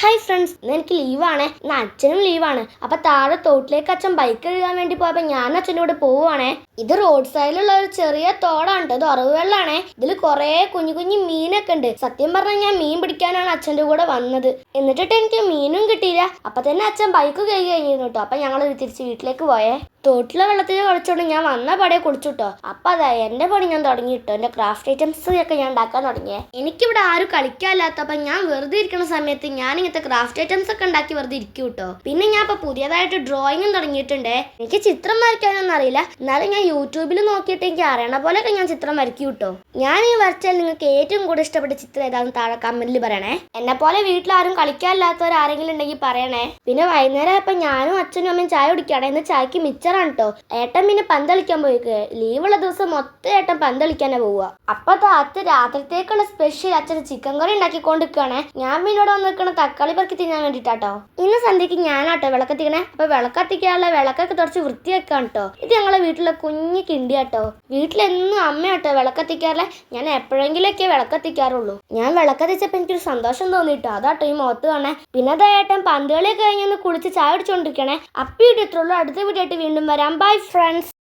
Hi friends ഇന്ന് എനിക്ക് ലീവാണ് ഇന്ന് അച്ഛനും ലീവാണ് അപ്പൊ താഴെ തോട്ടിലേക്ക് അച്ഛൻ ബൈക്ക് കഴുകാൻ വേണ്ടി പോയപ്പോ ഞാൻ അച്ഛനോട് പോവുകയാണേ ഇത് റോഡ് സൈഡിലുള്ള ഒരു ചെറിയ തോടാണ്. ഇത് ഉറവുവെള്ളാണേ ഇതിൽ കുറേ കുഞ്ഞു കുഞ്ഞു മീനൊക്കെ ഉണ്ട്. സത്യം പറഞ്ഞാൽ ഞാൻ മീൻ പിടിക്കാനാണ് അച്ഛന്റെ കൂടെ വന്നത്. എന്നിട്ടിട്ട് എനിക്ക് മീനും കിട്ടിയില്ല. അപ്പൊ തന്നെ അച്ഛൻ ബൈക്ക് കഴിഞ്ഞിരുന്നു കേട്ടോ. അപ്പൊ ഞങ്ങൾ തിരിച്ച് വീട്ടിലേക്ക് പോയേ. തോട്ടിലെ വെള്ളത്തിൽ കുളിച്ചോണ്ട് ഞാൻ വന്ന പടയെ കുളിച്ചുട്ടോ അപ്പൊ അതാ എന്റെ പണി ഞാൻ തുടങ്ങി എന്റെ ക്രാഫ്റ്റ് ഐറ്റംസ് ഒക്കെ ഞാൻ ഉണ്ടാക്കാൻ തുടങ്ങിയേ. എനിക്കിവിടെ ആരും കളിക്കാനില്ലാത്തപ്പോ ഞാൻ വെറുതെ ഇരിക്കുന്ന സമയത്ത് ഞാൻ ഇങ്ങനത്തെ ക്രാഫ്റ്റ് ഐറ്റംസ് ഒക്കെ ഉണ്ടാക്കി വെറുതെ ഇരിക്കും കേട്ടോ പിന്നെ ഞാൻ ഇപ്പൊ പുതിയതായിട്ട് ഡ്രോയിങ്ങും തുടങ്ങിയിട്ടുണ്ടേ. എനിക്ക് ചിത്രം വരയ്ക്കാനൊന്നും അറിയില്ല. എന്നാലും ഞാൻ യൂട്യൂബിൽ നോക്കിയിട്ട് എനിക്ക് അറിയണ പോലെയൊക്കെ ഞാൻ ചിത്രം വരയ്ക്കും കേട്ടോ ഞാൻ ഈ വരച്ചാൽ നിങ്ങൾക്ക് ഏറ്റവും കൂടുതൽ ഇഷ്ടപ്പെട്ട ചിത്രം ഏതാണെന്ന് താഴെ കമന്റിൽ പറയണേ. എന്നെ പോലെ കളിക്കാനില്ലാത്തവർ ആരെങ്കിലും ഉണ്ടെങ്കിൽ പറയണേ. പിന്നെ വൈകുന്നേരം ആയപ്പോ ഞാനും അച്ഛനും അമ്മയും ചായ കുടിക്കുകയാണ്. ഇന്ന് ചായക്ക് മിച്ചറാണ് കേട്ടോ ഏട്ടൻ പിന്നെ പന്തളിക്കാൻ പോയിക്ക്. ലീവുള്ള ദിവസം മൊത്തം ഏട്ടൻ പന്തളിക്കാനാ പോവുക. അപ്പൊ അച്ഛൻ രാത്രിത്തേക്കുള്ള സ്പെഷ്യൽ അച്ഛൻ ചിക്കൻ കറി ഉണ്ടാക്കിക്കൊണ്ടിരിക്കുകയാണ് ഞാൻ പിന്നെ ഇവിടെ വന്നിരിക്കണ തക്കാളി പറക്കി തിന്നാൻ വേണ്ടിട്ടാട്ടോ. ഇന്ന് സന്ധ്യക്ക് ഞാനാട്ടോ വിളക്കത്തിക്കണേ. അപ്പൊ വിളക്കത്തിക്കാനുള്ള വിളക്കൊക്കെ തുടച്ച് വൃത്തിയാക്കാൻ കേട്ടോ ഇത് ഞങ്ങളെ വീട്ടിലെ കുഞ്ഞു കിണ്ടിയാട്ടോ. വീട്ടിലെന്നും അമ്മയാട്ടോ വിളക്കത്തിക്കാറില്ല. ഞാൻ എപ്പോഴെങ്കിലൊക്കെ വിളക്കത്തിക്കാറുള്ളൂ. ഞാൻ വിളക്കത്തിച്ചപ്പോ എനിക്കൊരു സന്തോഷം തോന്നിട്ടോ. അതാട്ടോ ഈ മുഖത്ത് കാണേ പിന്നെ ഏട്ടൻ പന്തുകളിയൊക്കെ കഴിഞ്ഞൊന്ന് കുളിച്ച് ചായ അടിച്ചുകൊണ്ടിരിക്കണേ ഇത്രയുള്ളൂ അടുത്ത വീടായിട്ട് വീണ്ടും വരാം ബൈ ഫ്രണ്ട്സ്